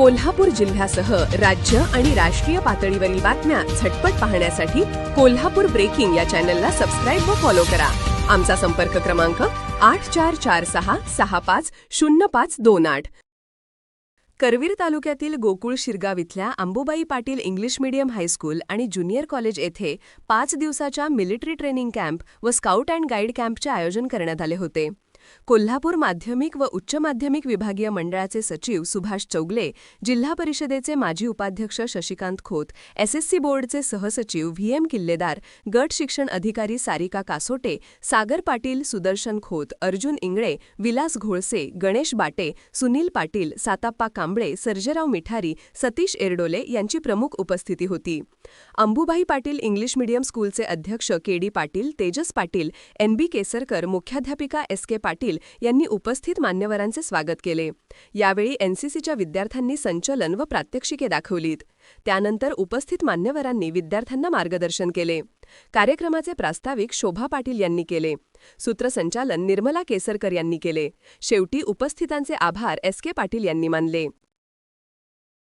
कोल्हापूर जिल्ह्यासह राज्य आणि राष्ट्रीय पातळीवरील बातम्या झटपट पाहण्यासाठी कोल्हापूर ब्रेकिंग या चॅनलला सबस्क्राईब व फॉलो करा. आमचा संपर्क क्रमांक आठ चार चार सहा सहा पाच शून्य पाच दोन आठ. करवीर तालुक्यातील गोकुळ शिरगाव इथल्या Ambubai Patil English medium high school आणि ज्युनियर कॉलेज येथे पाच दिवसाच्या मिलिटरी ट्रेनिंग कॅम्प व स्काउट अँड गाईड कॅम्पचे आयोजन करण्यात आले होते. कोल्हापूर माध्यमिक व उच्च माध्यमिक विभागीय मंडळाचे सचिव सुभाष चौगले जिल्हा परिषदेचे माजी उपाध्यक्ष शशिकांत खोत एसएससी बोर्डचे सहसचिव व्ही एम किल्लेदार गट शिक्षण अधिकारी सारिका कासोटे सागर पाटील सुदर्शन खोत अर्जुन इंगळे विलास घोळसे गणेश बाटे सुनील पाटील साताप्पा कांबळे सर्जेराव मिठारी सतीश एरडोले यांची प्रमुख उपस्थिती होती. अंबुबाई पाटील इंग्लिश मीडियम स्कूलचे अध्यक्ष K D Patil Tejas Patil N B Kesarkar मुख्याध्यापिका एस के पाटील पाटील यांनी उपस्थित मान्यवरांचे स्वागत केले. यावेळी एनसीसीच्या विद्यार्थ्यांनी संचलन व प्रात्यक्षिके दाखवलीत. त्यानंतर उपस्थित मान्यवरांनी विद्यार्थ्यांना मार्गदर्शन केले. कार्यक्रमाचे प्रास्ताविक शोभा पाटील यांनी केले. सूत्रसंचालन निर्मला केसरकर यांनी केले. शेवटी उपस्थितांचे आभार एस के पाटील यांनी मानले.